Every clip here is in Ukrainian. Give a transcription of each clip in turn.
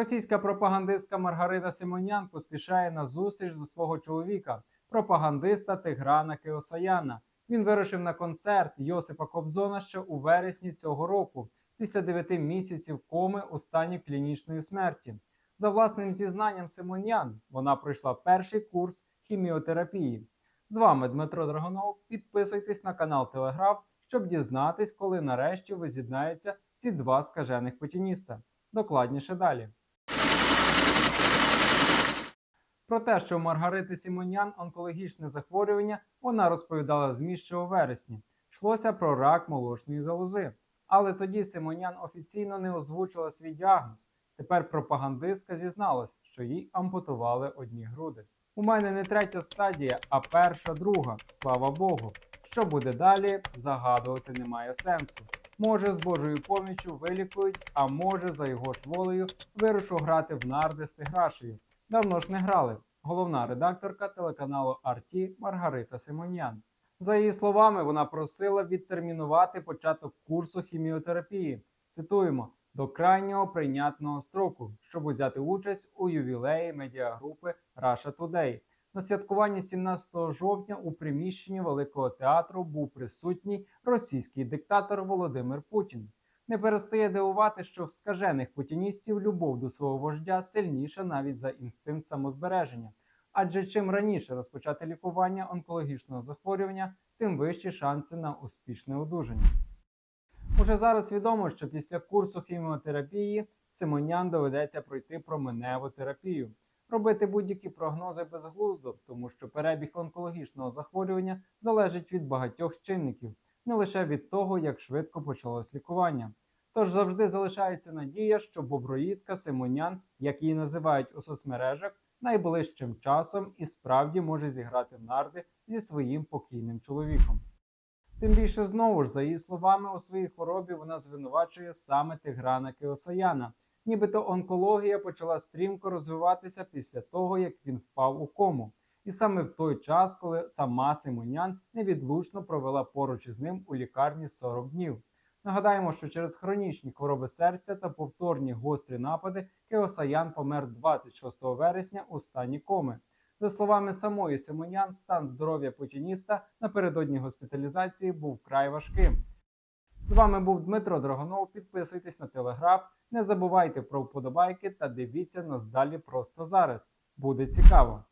Російська пропагандистка Маргарита Симонян поспішає на зустріч до свого чоловіка, пропагандиста Тиграна Кеосаяна. Він вирушив на концерт Йосипа Кобзона ще у вересні цього року, після 9 місяців коми у стані клінічної смерті. За власним зізнанням Симонян, вона пройшла перший курс хіміотерапії. З вами Дмитро Драгонов. Підписуйтесь на канал Телеграф, щоб дізнатись, коли нарешті воз'єднаються ці два скажених путініста. Докладніше далі. Про те, що у Маргарити Сімонян онкологічне захворювання, вона розповідала ЗМІ ще у вересні. Йшлося про рак молочної залози. Але тоді Симонян офіційно не озвучила свій діагноз. Тепер пропагандистка зізналась, що їй ампутували одні груди. У мене не третя стадія, а перша друга. Слава Богу. Що буде далі, загадувати немає сенсу. Може, з Божою поміччю вилікують, а може, за його ж волею, вирушу грати в нарди з Тиграшею. Давно ж не грали. Головна редакторка телеканалу Арті Маргарита Симонян. За її словами, вона просила відтермінувати початок курсу хіміотерапії. Цитуємо до крайнього прийнятного строку, щоб узяти участь у ювілеї медіагрупи Russia Today. На святкуванні 17 жовтня у приміщенні Великого театру був присутній російський диктатор Володимир Путін. Не перестає дивувати, що в скажених путіністів любов до свого вождя сильніша навіть за інстинкт самозбереження. Адже чим раніше розпочати лікування онкологічного захворювання, тим вищі шанси на успішне одужання. Уже зараз відомо, що після курсу хіміотерапії Симонян доведеться пройти променеву терапію. Робити будь-які прогнози безглуздо, тому що перебіг онкологічного захворювання залежить від багатьох чинників, не лише від того, як швидко почалось лікування. Тож завжди залишається надія, що боброїдка Симонян, як її називають у соцмережах, найближчим часом і справді може зіграти в нарди зі своїм покійним чоловіком. Тим більше знову ж, за її словами, у своїй хворобі вона звинувачує саме Тиграна Кеосаяна, нібито онкологія почала стрімко розвиватися після того, як він впав у кому. І саме в той час, коли сама Симонян невідлучно провела поруч із ним у лікарні 40 днів. Нагадаємо, що через хронічні хвороби серця та повторні гострі напади Кеосаян помер 26 вересня у стані коми. За словами самої Симонян, стан здоров'я путініста напередодні госпіталізації був вкрай важким. З вами був Дмитро Драгонов. Підписуйтесь на телеграф, не забувайте про вподобайки та дивіться нас далі просто зараз. Буде цікаво.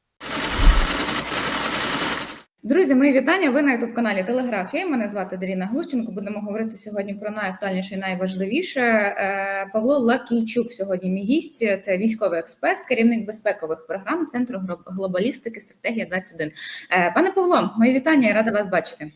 Друзі, мої вітання. Ви на youtube каналі Телеграфія. Мене звати Даріна Глущенко. Будемо говорити сьогодні про найактуальніше і найважливіше. Е, Павло Лакійчук сьогодні мій гість. Це військовий експерт, керівник безпекових програм Центру глобалістики стратегія 21 Е, Пане Павло, мої вітання. Я рада вас бачити.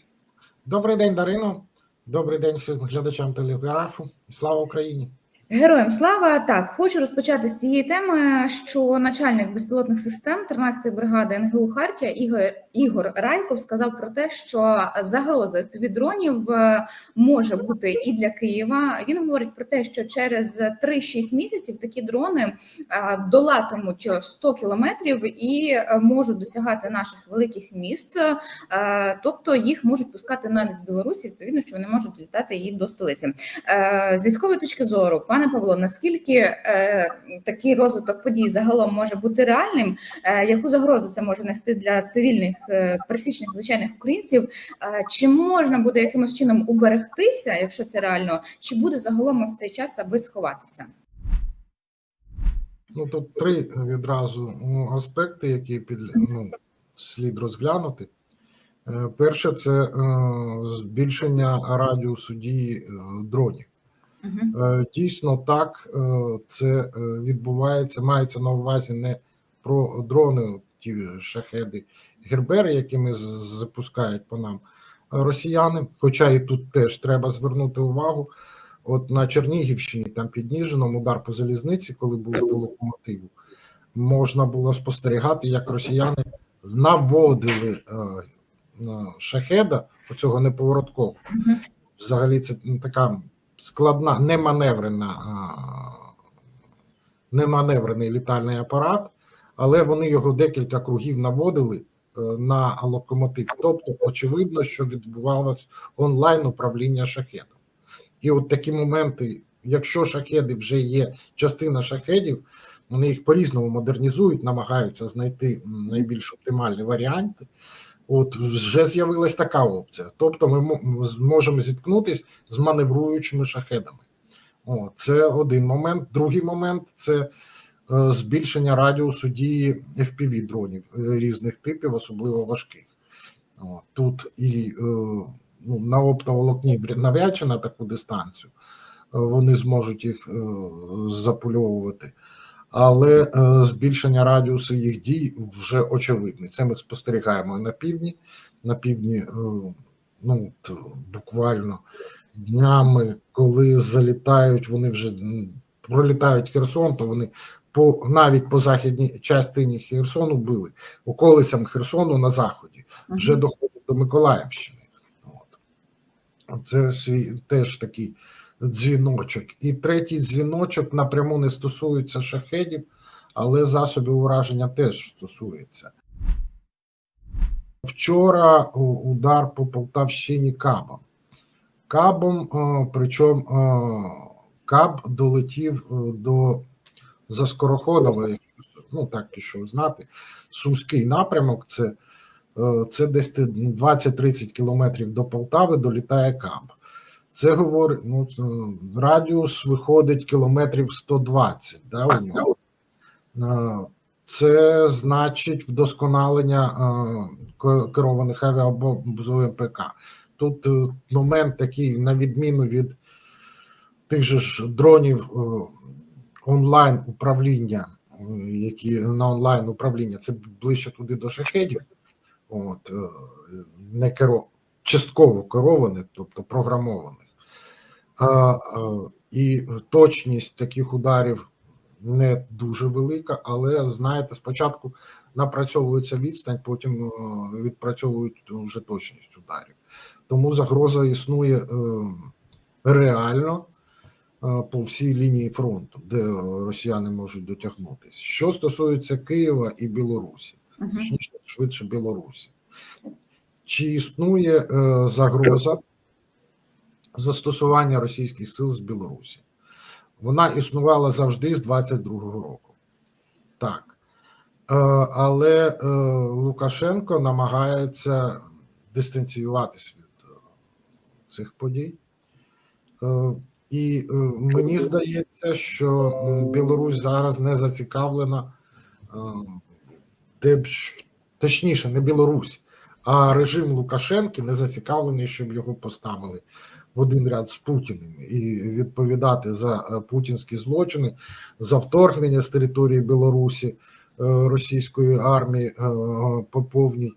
Добрий день, Дарино. Добрий день всім глядачам телеграфу. Слава Україні! Героям слава так, хочу розпочати з цієї теми, що начальник безпілотних систем 13-ї бригади НГУ Хартія Ігор Ігор Райков сказав про те, що загроза від дронів е, може бути і для Києва. Він говорить про те, що через 3-6 місяців такі дрони е, долатимуть 100 кілометрів і е, можуть досягати наших великих міст, тобто їх можуть пускати навіть з Білорусі. Відповідно, що вони можуть літати і до столиці. З військової точки зору, пане Павло, наскільки е, такий розвиток подій загалом може бути реальним? Е, яку загрозу це може нести для цивільних е, пересічних звичайних українців? Е, чи можна буде якимось чином уберегтися, якщо це реально, чи буде загалом ось цей час, аби сховатися? Ну тут три відразу ну, аспекти, які під ну, слід розглянути. Е, Перше це е, збільшення радіусу дії е, дронів. Угу. Дійсно, так е, це е, відбувається. Мається на увазі не про дрони, ті шахеди Гербери, які ми запускають по нам росіяни. Хоча і тут теж треба звернути увагу. От на Чернігівщині, там під Ніжином, удар по залізниці, коли були по локомотиву, можна було спостерігати, як росіяни наводили на шахеда оцього неповороткового. Мгм. Взагалі, це ну, така складна, неманеврена, неманеврений літальний апарат, але вони його декілька кругів наводили е, на локомотив. Тобто, очевидно, що відбувалось онлайн управління шахедом. І от такі моменти якщо шахеди вже є частина шахедів, вони їх по-різному модернізують, намагаються знайти найбільш оптимальні варіанти. От вже з'явилась така опція. Тобто, ми мо- зможемо зіткнутися з маневруючими шахедами. О, це один момент. Другий момент це е, збільшення радіусу дії FPV дронів е, різних типів, особливо важких. О, тут і е, ну, на оптоволокні вря- навряд на таку дистанцію вони зможуть їх запульовувати. Але е, збільшення радіусу їх дій вже очевидне. Це ми спостерігаємо на півдні. На півдні, е, ну буквально днями, коли залітають, вони вже пролітають Херсон, то вони по навіть по західній частині Херсону били околицям Херсону на заході, вже доходить до Миколаївщини. От. Це свій теж такий дзвіночок. І третій дзвіночок напряму не стосується шахедів, але засобів ураження теж стосується. Вчора удар по Полтавщині кабом. Кабом, е, причому е, каб долетів е, до Заскороходова, якщо ну так пішов знати. Сумський напрямок це, це десь ти 20-30 кілометрів до Полтави долітає каб. Це говорить, ну, е, радіус виходить кілометрів 120, да, у нього. Е, Це значить вдосконалення е, керованих авіабомб ПК. Тут момент такий, на відміну від тих же ж дронів онлайн управління, які на онлайн управління, це ближче туди до шахедів, от, не керо, частково керованих, тобто програмованих. А, і точність таких ударів не дуже велика, але знаєте, спочатку напрацьовується відстань, потім е, відпрацьовують вже точність ударів. Тому загроза існує е, реально е, по всій лінії фронту, де росіяни можуть дотягнутися. Що стосується Києва і Білорусі, точніше, швидше Білорусі. Чи існує е, загроза застосування російських сил з Білорусі? Вона існувала завжди з 22-го року. Так. Е, але е, Лукашенко намагається дистанціюватись від цих подій. І мені здається, що Білорусь зараз не зацікавлена, де точніше, не Білорусь, а режим Лукашенки не зацікавлений, щоб його поставили в один ряд з Путіним і відповідати за е, путінські злочини, за вторгнення з території Білорусі е, російської армії е, по повній.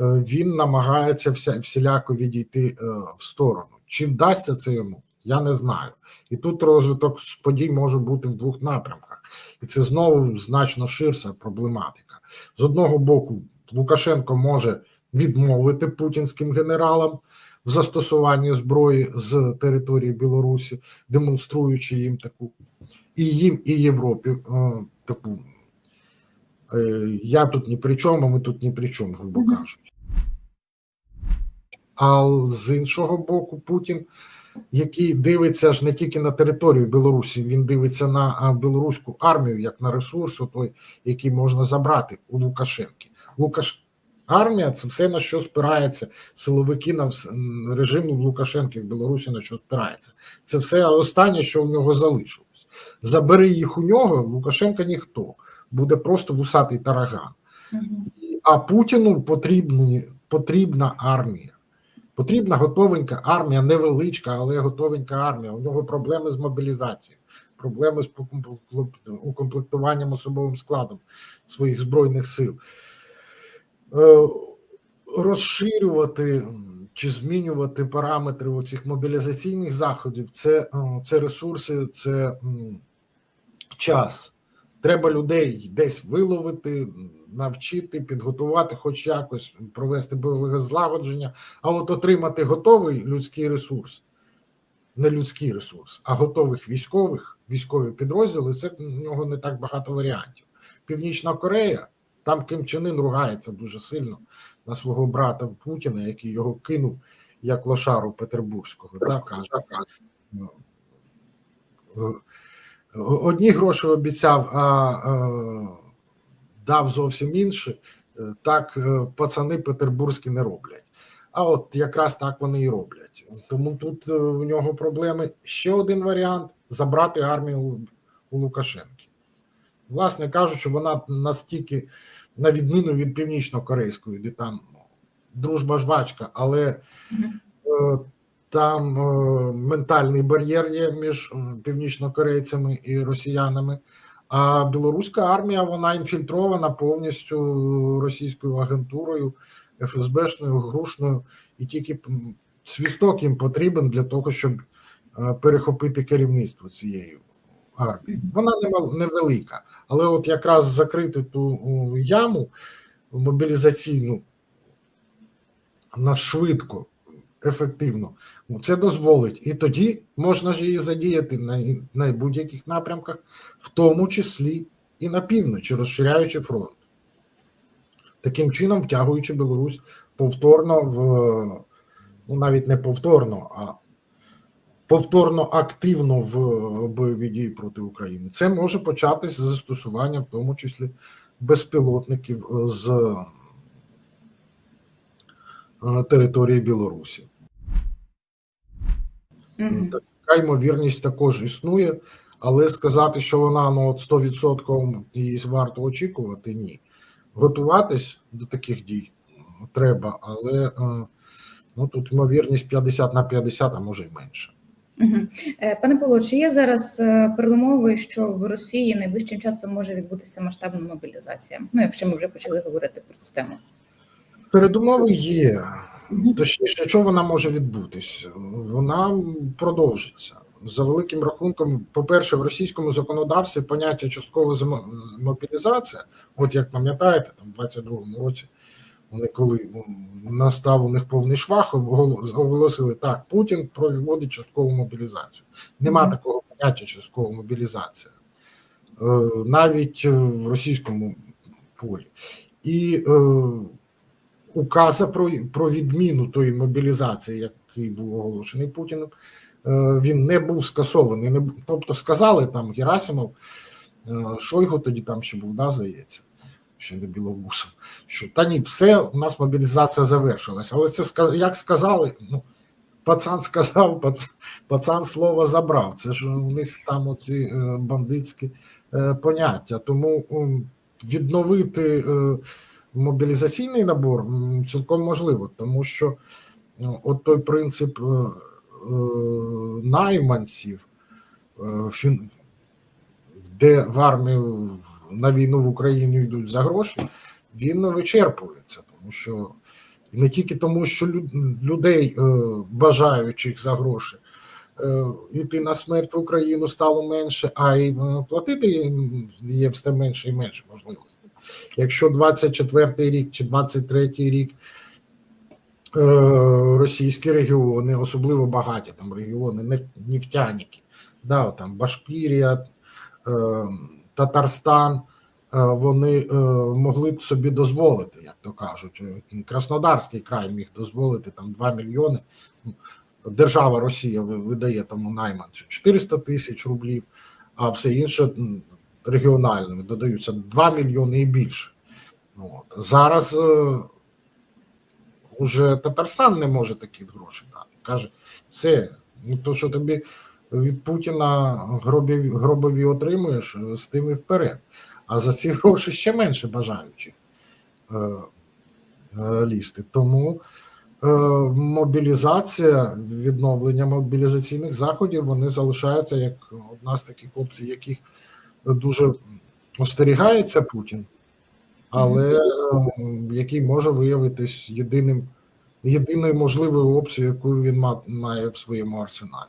Він намагається всіляко відійти в сторону. Чи вдасться це йому? Я не знаю. І тут розвиток подій може бути в двох напрямках, і це знову значно ширша проблематика. З одного боку, Лукашенко може відмовити путінським генералам в застосуванні зброї з території Білорусі, демонструючи їм таку і їм, і Європі е, таку. е, Я тут ні при чому, ми тут ні при чому, грубо кажучи. А з іншого боку, Путін, який дивиться ж не тільки на територію Білорусі, він дивиться на білоруську армію як на ресурс, той, який можна забрати у Лукашенки. Лукаш... Армія це все на що спирається, силовики на режим Лукашенки в Білорусі на що спирається. Це все останнє, що в нього залишилось. Забери їх у нього, Лукашенка ніхто, буде просто вусатий тараган. А Путіну потрібні, потрібна армія. Потрібна готовенька армія, невеличка, але готовенька армія. У нього проблеми з мобілізацією, проблеми з укомплектуванням особовим складом своїх збройних сил. Е, Розширювати чи змінювати параметри оцих мобілізаційних заходів це, е, це ресурси, це час. Треба людей десь виловити, навчити, підготувати, хоч якось провести бойове злагодження, а от отримати готовий людський ресурс, не людський ресурс, а готових військових, військові підрозділи, це в нього не так багато варіантів. Північна Корея, там Ким Чен Ын ругається дуже сильно на свого брата Путіна, який його кинув як лошару Петербурзького. Да, каже, ну, е, одні гроші обіцяв, а е, дав зовсім інші, е, так пацани петербурзькі не роблять. А от якраз так вони і роблять. Тому тут в нього проблеми. Ще один варіант забрати армію у, у Лукашенки. Власне кажучи, вона настільки, на відміну від північно-корейської, де там ну, дружба жвачка, але е, там е, ментальний бар'єр є між північнокорейцями і росіянами. А білоруська армія вона інфільтрована повністю російською агентурою, ФСБшною, грушною, і тільки свісток їм потрібен для того, щоб е, перехопити керівництво цією армією. Вона невелика, але от якраз закрити ту яму мобілізаційну на швидко, ефективно, ну, це дозволить. І тоді можна ж її задіяти на, на будь-яких напрямках, в тому числі і на півночі, розширяючи фронт. Таким чином, втягуючи Білорусь повторно в ну навіть не повторно, а повторно активно в бойові дії проти України. Це може початись з застосування, в тому числі безпілотників е, з е, території Білорусі. Мгм. Така ймовірність також існує, але сказати, що вона ну, от 100% її варто очікувати, ні. Готуватись до таких дій треба, але е, ну, тут ймовірність 50 на 50, а може й менше. Е, Пане Павло, чи є зараз е, передумови, що в Росії найближчим часом може відбутися масштабна мобілізація? Ну, якщо ми вже почали говорити про цю тему. Передумови є. Точніше, що вона може відбутись? Вона продовжиться. За великим рахунком, по-перше, в російському законодавстві поняття часткова мобілізація, от як пам'ятаєте, там в 22-му році вони коли настав у них повний швах, оголо- оголосили так, Путін проводить часткову мобілізацію. Нема Мгм. такого поняття часткова мобілізація. Е, Навіть е, в російському полі. І е, указа про, про відміну тої мобілізації, який був оголошений Путіним, він не був скасований. Не, тобто сказали там Герасимов, Шойгу тоді там ще був, да, здається, ще не Білоусов, що та ні, все, у нас мобілізація завершилася. Але це як сказали, ну, пацан сказав, пацан, пацан слово забрав. Це ж у них там оці е, бандитські е, поняття. Тому відновити. Е, мобілізаційний набор цілком можливо, тому що ну, от той принцип найманців, де в армію на війну в Україну йдуть за гроші, він вичерпується, тому що і не тільки тому, що людей, е, бажаючих за гроші, е, йти на смерть в Україну стало менше, а й е, платити їм є все менше і менше можливостей. Якщо 24 рік чи 23 рік російські регіони, особливо багаті там регіони, неф- нефтяніки, да, там Башкірія, Татарстан, е, вони е, могли б собі дозволити, як то кажуть. Е, Краснодарський край міг дозволити там 2 мільйони. Держава Росія видає тому найманцю 400 тисяч рублів, а все інше регіональними додаються 2 мільйони і більше. От. Зараз е, уже Татарстан не може такі гроші дати. Каже, все, ну, то, що тобі від Путіна гробові, гробові отримуєш, е, з тим і вперед. А за ці гроші ще менше бажаючих е, е, лізти. Тому е, мобілізація, відновлення мобілізаційних заходів, вони залишаються як одна з таких опцій, яких дуже остерігається Путін, але е, який може виявитись єдиним, єдиною можливою опцією, яку він має в своєму арсеналі.